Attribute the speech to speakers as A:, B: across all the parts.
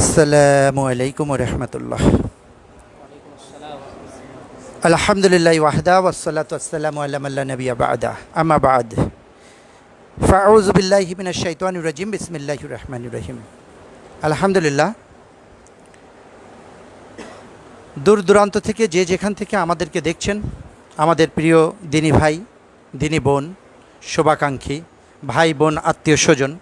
A: আসসালামু আলাইকুম রহমতুল্লাহ। আলহামদুলিল্লাহ ওয়াহদা ওসলাত আসসালামু আল্লাহ নবী আবাদা আমা বাদ। ফাউজ বিল্লাহ মিনাশ শাইতানির রাজিম। বিসমিল্লাহির রহমানির রহিম। আলহামদুলিল্লাহ। দূর দূরান্ত থেকে যে যেখান থেকে আমাদেরকে দেখছেন, আমাদের প্রিয় দিনী ভাই, দিনী বোন, শুভাকাঙ্ক্ষী, ভাই বোন, আত্মীয় স্বজন,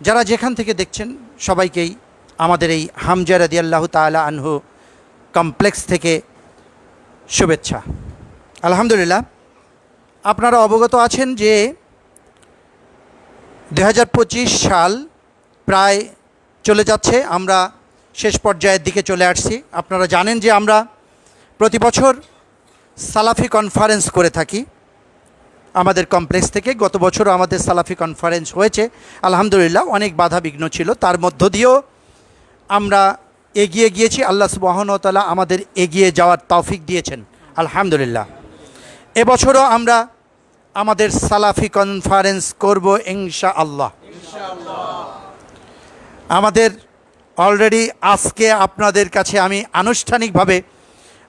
A: যারা যেখান থেকে দেখছেন, সবাইকেই আমাদের এই হামজা রাদি আল্লাহ তালা আনহু কমপ্লেক্স থেকে শুভেচ্ছা। আলহামদুলিল্লাহ, আপনারা অবগত আছেন যে দু হাজার পঁচিশ সাল প্রায় চলে যাচ্ছে, আমরা শেষ পর্যায়ের দিকে চলে আসছি। আপনারা জানেন যে আমরা প্রতি বছর সালাফি কনফারেন্স করে থাকি। আমাদের কমপ্লেক্স থেকে গত বছরও আমাদের সালাফি কনফারেন্স হয়েছে। আলহামদুলিল্লাহ, অনেক বাধা বিঘ্ন ছিল। তার মধ্য দিয়েও আমরা এগিয়ে গিয়েছি, আল্লাহ সুবাহনতালা আমাদের এগিয়ে যাওয়ার তৌফিক দিয়েছেন, আলহামদুলিল্লাহ। এবছরও আমরা আমাদের সালাফি কনফারেন্স করব ইনশা আল্লাহ আমাদের অলরেডি আজকে আপনাদের কাছে আমি আনুষ্ঠানিকভাবে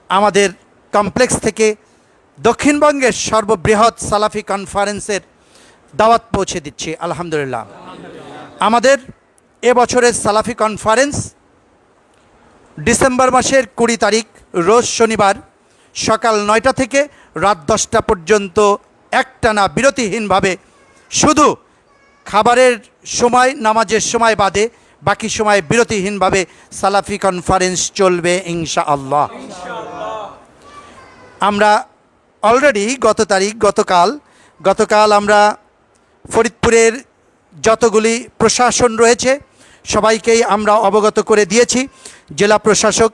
A: আমাদের কমপ্লেক্স থেকে দক্ষিণবঙ্গের সর্ববৃহৎ সালাফি কনফারেন্সের দাওয়াত পৌঁছে দিচ্ছি, আলহামদুলিল্লাহ। আমাদের এবছরের সালাফি কনফারেন্স ডিসেম্বর মাসের কুড়ি তারিখ, রোজ শনিবার, সকাল নয়টা থেকে রাত দশটা পর্যন্ত একটানা বিরতিহীনভাবে শুধু খাবারের সময়, নামাজের সময় বাদে বাকি সময় বিরতিহীনভাবে সালাফি কনফারেন্স চলবে ইনশা আল্লাহ আমরা অলরেডি গত তারিখ, গতকাল গতকাল আমরা ফরিদপুরের যতগুলি প্রশাসন রয়েছে সবাইকেই আমরা অবগত করে দিয়েছি। জেলা প্রশাসক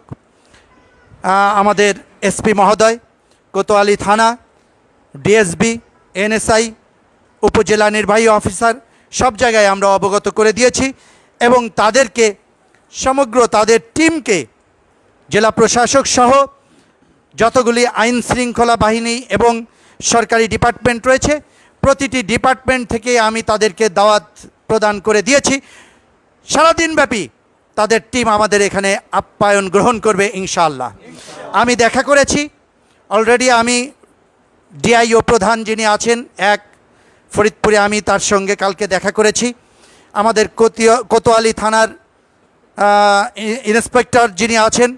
A: আমাদের এসপি মহোদয়, কোতোয়ালি থানা, ডিএসবি, এনএসআই, উপজেলা নির্বাহী অফিসার, সব জায়গায় আমরা অবগত করে দিয়েছি এবং তাদেরকে, সমগ্র তাদের টিমকে, জেলা প্রশাসক সহ যতগুলি আইন শৃঙ্খলা বাহিনী এবং সরকারি ডিপার্টমেন্ট রয়েছে, প্রতিটি ডিপার্টমেন্ট থেকে আমি তাদেরকে দাওয়াত প্রদান করে দিয়েছি। সারাদিনব্যাপী তাদের টিম আমাদের এখানে আপ্যায়ন গ্রহণ করবে, ইনশাআল্লাহ। আমি দেখা করেছি অলরেডি আমি ডিআইও প্রধান যিনি আছেন, এক ফরিদপুরে আমি তার সঙ্গে কালকে দেখা করেছি। আমাদের কোতিয়া, কোতোয়ালি থানার ইন্সপেক্টর যিনি আছেন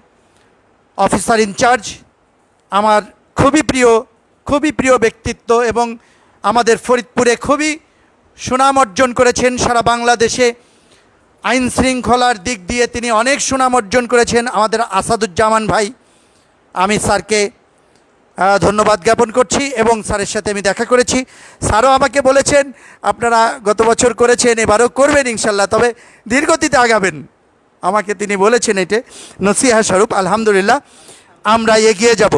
A: অফিসার ইনচার্জ আমার খুবই প্রিয় খুবই প্রিয় ব্যক্তিত্ব এবং আমাদের ফরিদপুরে খুবই সুনাম অর্জন করেছেন সারা বাংলাদেশে। আইন শৃঙ্খলার দিক দিয়ে তিনি অনেক সুনাম অর্জন করেছেন আমাদের আসাদুজ্জামান ভাই। আমি স্যারকে ধন্যবাদ জ্ঞাপন করছি এবং স্যারের সাথে আমি দেখা করেছি। স্যারও আমাকে বলেছেন, আপনারা গত বছর করেছেন, এবারও করবেন ইনশাল্লাহ, তবে ধীরগতিতে আগাবেন। আমাকে তিনি বলেছেন এটে নসিহা স্বরূপ, আলহামদুলিল্লাহ, আমরা এগিয়ে যাব।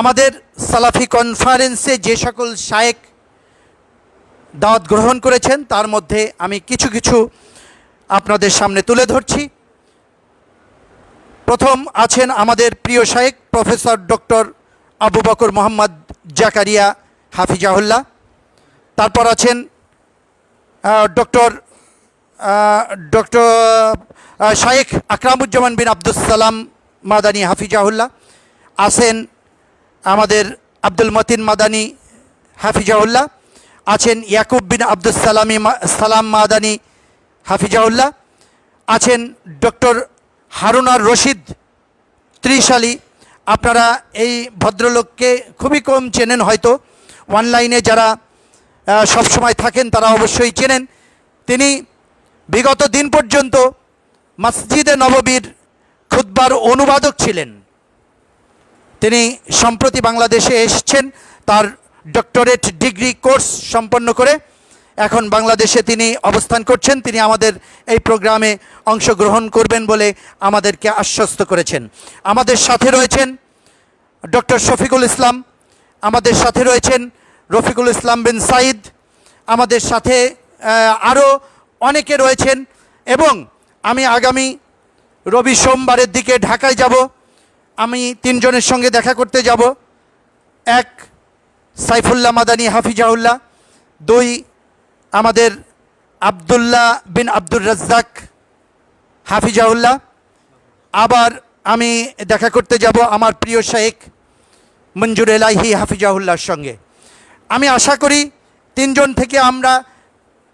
A: আমাদের সালাফি কনফারেন্সে যে সকল শায়েক দাওয়াত গ্রহণ করেছেন, তার মধ্যে আমি কিছু কিছু আপনাদের সামনে তুলে ধরছি। প্রথম আছেন আমাদের প্রিয় শায়েক প্রফেসর ডক্টর আবু বকর মোহাম্মদ জাকারিয়া হাফিজাহুল্লাহ। তারপর আছেন ডক্টর ডক্টর শায়েখ আকরামুজ্জামান বিন আব্দুল সালাম মাদানী হাফিজাহুল্লাহ। আছেন আমাদের আব্দুল মতিন মাদানী হাফিজাউল্লাহ আছেন ইয়াকুব বিন আব্দুল সালামি সালাম মাদানি হাফিজাউল্লাহ আছেন ডক্টর হারুনার রশিদ ত্রিশালী। আপনারা এই ভদ্রলোককে খুবই কম চেনেন হয়তো, অনলাইনে যারা সবসময় থাকেন তারা অবশ্যই চেনেন। তিনি বিগত দিন পর্যন্ত মসজিদে নববীর খুদ্বার অনুবাদক ছিলেন। তিনি সম্প্রতি বাংলাদেশে এসেছেন, তার ডক্টরেট ডিগ্রি কোর্স সম্পন্ন করে এখন বাংলাদেশে তিনি অবস্থান করছেন। তিনি আমাদের এই প্রোগ্রামে অংশগ্রহণ করবেন বলে আমাদেরকে আশ্বস্ত করেছেন। আমাদের সাথে রয়েছেন ডক্টর শফিকুল ইসলাম, আমাদের সাথে রয়েছেন রফিকুল ইসলাম বিন সাইদ, আমাদের সাথে আরও অনেকে রয়েছেন এবং আমি আগামী রবি সোমবারের দিকে ঢাকায় যাব। আমি তিনজনের সঙ্গে দেখা করতে যাব। এক সাইফুল্লাহ মাদানী হাফিজাউল্লাহ দুই আমাদের আবদুল্লাহ বিন আব্দুর রাজ্জাক হাফিজাউল্লাহ আবার আমি দেখা করতে যাব আমার প্রিয় শেখ মঞ্জুর এলাহি হাফিজাউল্লাহর সঙ্গে। আমি আশা করি তিনজন থেকে আমরা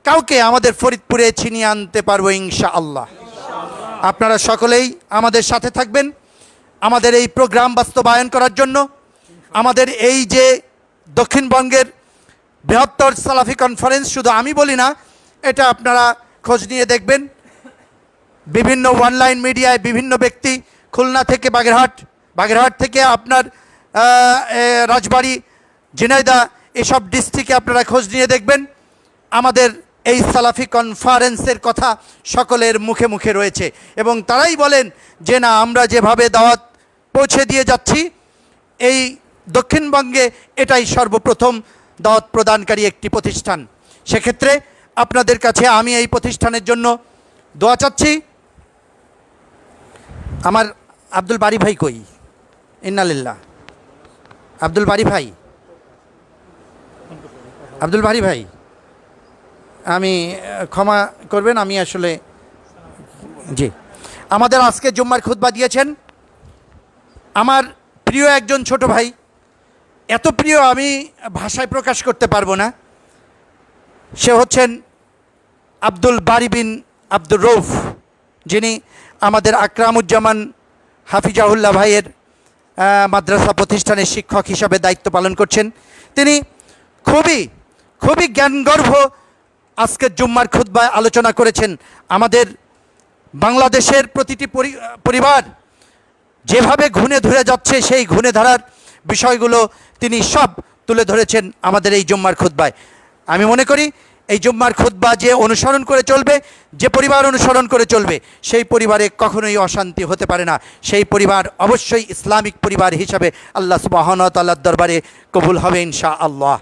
A: কাউকে আমাদের ফরিদপুরে ছিনিয়ে আনতে পারব ইনশা আল্লাহ আপনারা সকলেই আমাদের সাথে থাকবেন, আমাদের এই প্রোগ্রাম বাস্তবায়ন করার জন্য, আমাদের এই যে দক্ষিণবঙ্গের বৃহত্তর সালাফি কনফারেন্স শুধু আমি বলি না, এটা আপনারা খোঁজ নিয়ে দেখবেন। বিভিন্ন অনলাইন মিডিয়ায় বিভিন্ন ব্যক্তি খুলনা থেকে বাগেরহাট বাগেরহাট থেকে আপনার রাজবাড়ি ঝিনাইদা এসব ডিস্ট্রিক্টে আপনারা খোঁজ নিয়ে দেখবেন। আমাদের এই সালাফি কনফারেন্সের কথা সকলের মুখে মুখে রয়েছে। এবং তারাই বলেন যে, না, আমরা যেভাবে দাওয়াত পৌঁছে দিয়ে যাচ্ছি, এই দক্ষিণবঙ্গে এটাই সর্বপ্রথম দাওয়াত প্রদানকারী একটি প্রতিষ্ঠান। সেক্ষেত্রে আপনাদের কাছে আমি এই প্রতিষ্ঠানের জন্য দোয়া চাচ্ছি। আমার আব্দুল বারি ভাই কই? ইন্নালিল্লাহ। আব্দুল বাড়ি ভাই? আব্দুল বাড়ি ভাই, আমি, ক্ষমা করবেন, আমি আসলে, জি। আমাদের আজকে জুম্মার খুতবা দিয়েছেন। আমার প্রিয় একজন ছোট ভাই এত প্রিয় আমি ভাষায় প্রকাশ করতে পারব না। সে হচ্ছেন আব্দুল বারি বিন আব্দুর রৌফ, যিনি আমাদের আকরামুজ্জামান হাফিজাউল্লাহ ভাইয়ের মাদ্রাসা প্রতিষ্ঠানের শিক্ষক হিসাবে দায়িত্ব পালন করছেন। তিনি খুবই খুবই জ্ঞানগর্ভ আজকের জুম্মার খুদ্বায় আলোচনা করেছেন। আমাদের বাংলাদেশের প্রতিটি পরি- পরিবার যেভাবে ঘুণে ধরে যাচ্ছে, সেই ঘুণে ধরার বিষয়গুলো তিনি সব তুলে ধরেছেন আমাদের এই জুম্মার খুদ্বায় আমি মনে করি এই জুম্মার খুদ্া যে অনুসরণ করে চলবে, যে পরিবার অনুসরণ করে চলবে, সেই পরিবারে কখনোই অশান্তি হতে পারে না। সেই পরিবার অবশ্যই ইসলামিক পরিবার হিসাবে আল্লাহ সুবাহনতাল্লার দরবারে কবুল হবে ইনশা আল্লাহ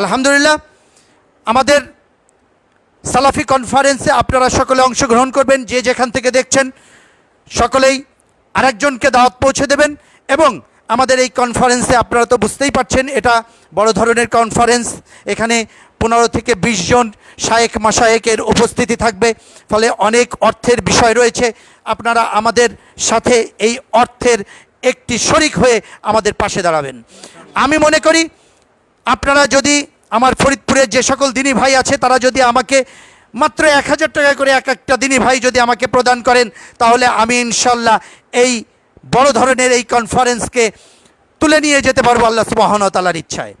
A: আলহামদুলিল্লাহ, আমাদের সালাফি কনফারেন্সে আপনারা সকলে অংশগ্রহণ করবেন, যে যেখান থেকে দেখছেন, সকলেই আরেকজনকে দাওয়াত পৌঁছে দেবেন এবং আমাদের এই কনফারেন্সে আপনারা তো বুঝতেই পারছেন, এটা বড় ধরনের কনফারেন্স এখানে পনেরো থেকে বিশ জন শায়েক মাসায়েকের উপস্থিতি থাকবে, ফলে অনেক অর্থের বিষয় রয়েছে। আপনারা আমাদের সাথে এই অর্থের একটি শরিক হয়ে আমাদের পাশে দাঁড়াবেন। আমি মনে করি, আপনারা যদি আমার ফরিদপুরের যে সকল দিনী ভাই আছে, তারা যদি আমাকে মাত্র এক হাজার টাকা করে এক একটা দিনী ভাই যদি আমাকে প্রদান করেন, তাহলে আমি ইনশাল্লাহ এই বড় ধরনের এই কনফারেন্সকে তুলে নিয়ে যেতে পারব আল্লাহ সুবাহনতালার ইচ্ছায়।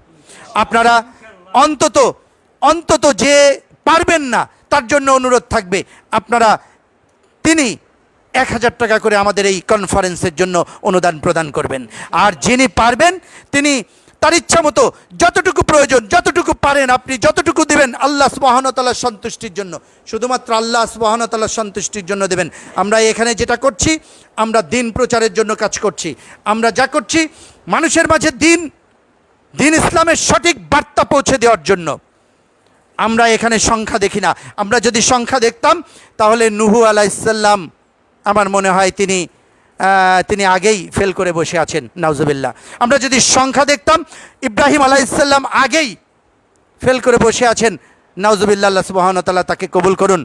A: আপনারা অন্তত অন্তত যে পারবেন না, তার জন্য অনুরোধ থাকবে, আপনারা তিনি এক হাজার টাকা করে আমাদের এই কনফারেন্সের জন্য অনুদান প্রদান করবেন। আর যিনি পারবেন, তিনি তার ইচ্ছা মতো যতটুকু প্রয়োজন, যতটুকু পারেন আপনি, যতটুকু দেবেন, আল্লাহ সুবাহনতালার সন্তুষ্টির জন্য। শুধুমাত্র আল্লাহ সুবাহনতালার সন্তুষ্টির জন্য দেবেন। আমরা এখানে যেটা করছি, আমরা দিন প্রচারের জন্য কাজ করছি। আমরা যা করছি, মানুষের মাঝে দিন দিন ইসলামের সঠিক বার্তা পৌঁছে দেওয়ার জন্য। আমরা এখানে সংখ্যা দেখি না। আমরা যদি সংখ্যা দেখতাম, তাহলে নুহু আলাইসাল্লাম আমার মনে হয় তিনি তিনি আগেই ফেল করে বসে আছেন, নাউজুবিল্লাহ। আমরা যদি সংখ্যা দেখতাম, ইব্রাহিম আলাইসাল্লাম আগেই ফেল করে বসে আছেন নাউজুবিল্লা আল্লাহ সুবাহনতাল্লাহ তাকে কবুল করুন।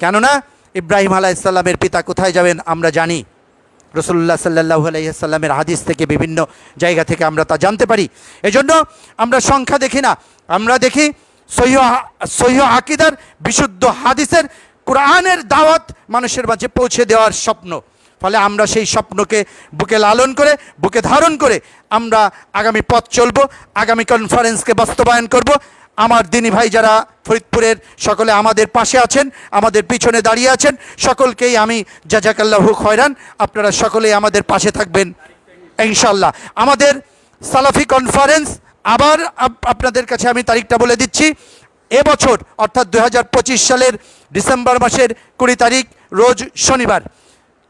A: কেননা, ইব্রাহিম আলাইসাল্লামের পিতা কোথায় যাবেন আমরা জানি। রসুল্লাহ সাল্লাহ আলাইসাল্লামের হাদিস থেকে বিভিন্ন জায়গা থেকে আমরা তা জানতে পারি। এজন্য আমরা সংখ্যা দেখি না, আমরা দেখি সহিহ সহিহ আকিদার বিশুদ্ধ হাদিসের, কোরআনের দাওয়াত মানুষের মাঝে পৌঁছে দেওয়ার স্বপ্ন। ফলে আমরা সেই স্বপ্নকে বুকে লালন করে, বুকে ধারণ করে আমরা আগামী পথ চলব, আগামী কনফারেন্সকে বাস্তবায়ন করব। আমার দিনী ভাই যারা ফরিদপুরের, সকলে আমাদের পাশে আছেন, আমাদের পিছনে দাঁড়িয়ে আছেন, সকলকেই আমি জাজাকাল্লাহু খয়রান, আপনারা সকলেই আমাদের পাশে থাকবেন ইনশাল্লাহ আমাদের সালাফি কনফারেন্স আবার আপনাদের কাছে আমি তারিখটা বলে দিচ্ছি, এবছর, অর্থাৎ দু হাজার পঁচিশ সালের ডিসেম্বর মাসের কুড়ি তারিখ, রোজ শনিবার।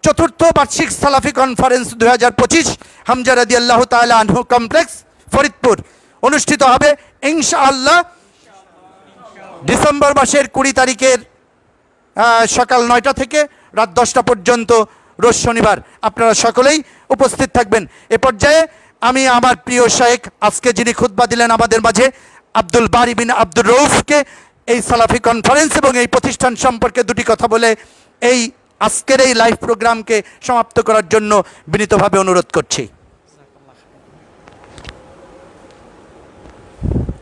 A: চতুর্থ বার্ষিক সালাফি কনফারেন্স দু হাজার পঁচিশ, হামজা রাদি আল্লাহ তালা আনহু কমপ্লেক্স ফরিদপুর। অনুষ্ঠিত হবে ইনশাআল্লাহ ডিসেম্বর মাসের কুড়ি তারিখের সকাল নয়টা থেকে রাত দশটা পর্যন্ত রোজ শনিবার। আপনারা সকলেই উপস্থিত থাকবেন। এ পর্যায়ে আমি আমার প্রিয় শাহেক আজকে যিনি খুতবা দিলেন আমাদের মাঝে, আব্দুল বারি বিন আব্দুর রৌফকে এই সালাফি কনফারেন্স এবং এই প্রতিষ্ঠান সম্পর্কে দুটি কথা বলে এই আজকের এই লাইভ প্রোগ্রামকে সমাপ্ত করার জন্য বিনীতভাবে অনুরোধ করছি।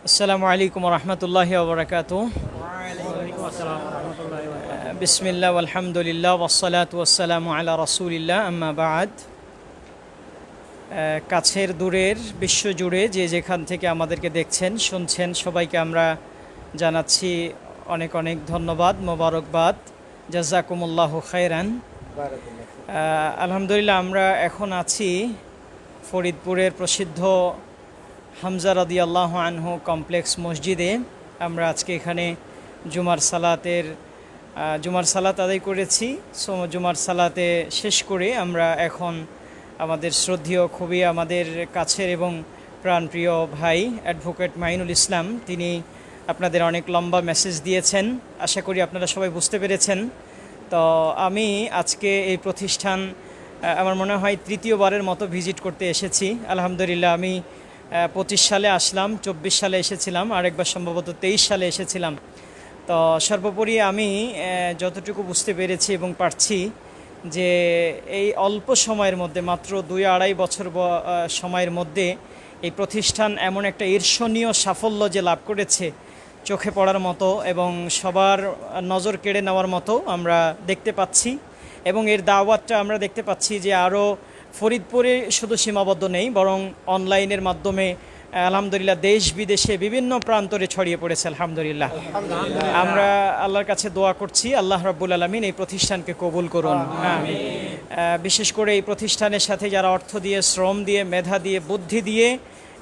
B: আসসালামু আলাইকুম রহমতুল্লাহ ওবরাকাত। বিসমিল্লা আলহামদুলিল্লাহ ওসলাত ওসালাম আলা রসুলিল্লাহ আম্মা বাদ। আহ, কাছের দূরের বিশ্বজুড়ে যে যেখান থেকে আমাদেরকে দেখছেন শুনছেন সবাইকে আমরা জানাচ্ছি অনেক অনেক ধন্যবাদ মোবারকবাদ। জাজাকুমুল্লাহ খায়রান। আলহামদুলিল্লাহ আমরা এখন আছি ফরিদপুরের প্রসিদ্ধ হামজা রাদি আল্লাহ আনহু কমপ্লেক্স মসজিদে। আমরা আজকে এখানে জুমার সালাতের জুমার সালাত আদায় করেছি। সো জুমার সালাতে শেষ করে আমরা এখন আমাদের শ্রদ্ধেয় খুবই আমাদের কাছের এবং প্রাণপ্রিয় ভাই অ্যাডভোকেট মাইনুল ইসলাম তিনি আপনাদের অনেক লম্বা মেসেজ দিয়েছেন। আশা করি আপনারা সবাই বুঝতে পেরেছেন। তো আমি আজকে এই প্রতিষ্ঠান আমার মনে হয় তৃতীয়বারের মতো ভিজিট করতে এসেছি। আলহামদুলিল্লাহ, আমি পঁচিশ সালে আসলাম, চব্বিশ সালে এসেছিলাম, আরেকবার সম্ভবত তেইশ সালে এসেছিলাম। তো সর্বোপরি আমি যতটুকু বুঝতে পেরেছি এবং পারছি যে এই অল্প সময়ের মধ্যে, মাত্র দুই আড়াই বছর সময়ের মধ্যে এই প্রতিষ্ঠান এমন একটা ঈর্ষণীয় সাফল্য যে লাভ করেছে চোখে পড়ার মতো এবং সবার নজর কেড়ে নেওয়ার মতো আমরা দেখতে পাচ্ছি এবং এর দাওয়াতটা আমরা দেখতে পাচ্ছি যে আরও ফরিদপুরে শুধু সীমাবদ্ধ নেই, বরং অনলাইনের মাধ্যমে আলহামদুলিল্লাহ দেশ বিদেশে বিভিন্ন প্রান্তরে ছড়িয়ে পড়েছে, আলহামদুলিল্লাহ। আমরা আল্লাহর কাছে দোয়া করছি, আল্লাহ রাব্বুল আলমিন এই প্রতিষ্ঠানকে কবুল করুন। বিশেষ করে এই প্রতিষ্ঠানের সাথে যারা অর্থ দিয়ে, শ্রম দিয়ে, মেধা দিয়ে, বুদ্ধি দিয়ে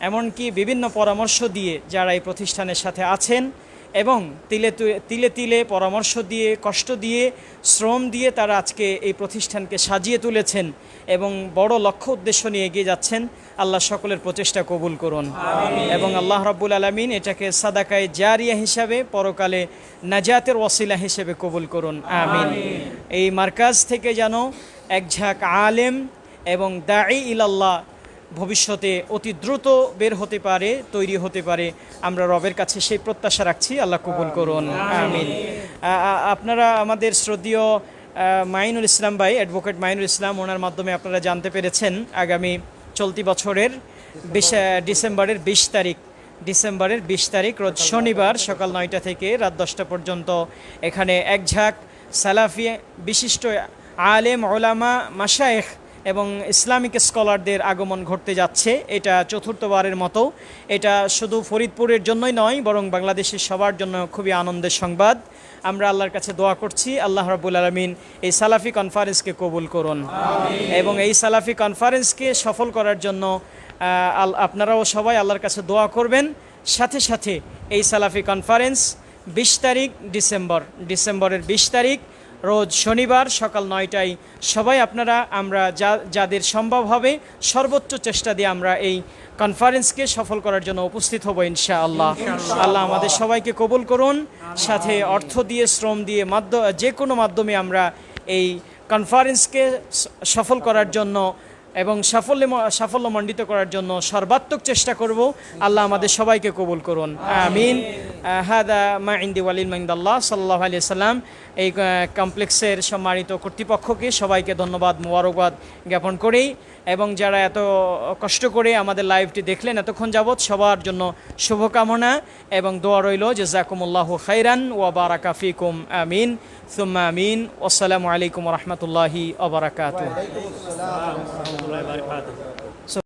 B: এমনকি বিভিন্ন পরামর্শ দিয়ে যারা এই প্রতিষ্ঠানের সাথে আছেন এবং তিলে তিলে তিলে পরামর্শ দিয়ে কষ্ট দিয়ে শ্রম দিয়ে তারা আজকে এই প্রতিষ্ঠানকে সাজিয়ে তুলেছেন এবং বড় লক্ষ্য উদ্দেশ্য নিয়ে এগিয়ে যাচ্ছেন আল্লাহ সকলের প্রচেষ্টা কবুল করুন। এবং আল্লাহ রাব্বুল আলমিন এটাকে সাদাকায় জারিয়া হিসাবে পরকালে নাজাতের ওয়াসিলা হিসেবে কবুল করুন। আমিন। এই মার্কাজ থেকে যেন এক ঝাঁক আলেম এবং দাঈ ইলাল্লাহ ভবিষ্যতে অতি দ্রুত বের হতে পারে, তৈরি হতে পারে। আমরা রবের কাছে সেই প্রত্যাশা রাখছি। আল্লাহ কবুল করুন। আমিন। আপনারা আমাদের শ্রদ্ধীয় মাইনুল ইসলাম ভাই, অ্যাডভোকেট মাইনুল ইসলাম, ওনার মাধ্যমে আপনারা জানতে পেরেছেন আগামী চলতি বছরের বিশ ডিসেম্বরের বিশ তারিখ। ডিসেম্বরের বিশ তারিখ, রোজ শনিবার সকাল নয়টা থেকে রাত দশটা পর্যন্ত এখানে এক ঝাঁক সালাফি বিশিষ্ট আলেম, ওলামা, মাশায়েখ এবং ইসলামিক স্কলারদের আগমন ঘটতে যাচ্ছে। এটা চতুর্থবারের মতো। এটা শুধু ফরিদপুরের জন্যই নয় বরং বাংলাদেশের সবার জন্য খুবই আনন্দের সংবাদ। আমরা আল্লাহর কাছে দোয়া করছি আল্লাহ রাবুল আলমিন এই সালাফি কনফারেন্সকে কবুল করুন। এবং এই সালাফি কনফারেন্সকে সফল করার জন্য আপনারাও সবাই আল্লাহর কাছে দোয়া করবেন। সাথে সাথে এই সালাফি কনফারেন্স বিশ তারিখ ডিসেম্বর। ডিসেম্বরের বিশ তারিখ রোজ শনিবার সকাল নয়টায়। সবাই আপনারা আমরা যা যাদের সম্ভব হবে সর্বোচ্চ চেষ্টা দিয়ে আমরা এই কনফারেন্সকে সফল করার জন্য উপস্থিত হব ইনশা আল্লাহ আল্লাহ আমাদের সবাইকে কবুল করুন সাথে অর্থ দিয়ে শ্রম দিয়ে মাধ্য যে কোনো মাধ্যমে আমরা এই কনফারেন্সকে সফল করার জন্য এবং সাফল্য সাফল্য মণ্ডিত করার জন্য সর্বাত্মক চেষ্টা করব। আল্লাহ আমাদের সবাইকে কবুল করুন। আমিন। হাদা মা ইন্দি ওয়ালিল মাইন্দাল্লাহ সাল্লাহ আলিয়া সাল্লাম এই কমপ্লেক্সের সম্মানিত কর্তৃপক্ষকে সবাইকে ধন্যবাদ, মোবারকবাদ জ্ঞাপন করেই। এবং যারা এত কষ্ট করে আমাদের লাইভটি দেখলেন, এতক্ষণ যাবৎ সবার জন্য শুভকামনা এবং দোয়া রইল। যে জাকুমুল্লাহ খাইরান ওয়া বারাকা ফিকুম। আমিন। সুম্মা আমিন। আসসালামু আলাইকুম রহমতুল্লাহি ওবরাকাতুহ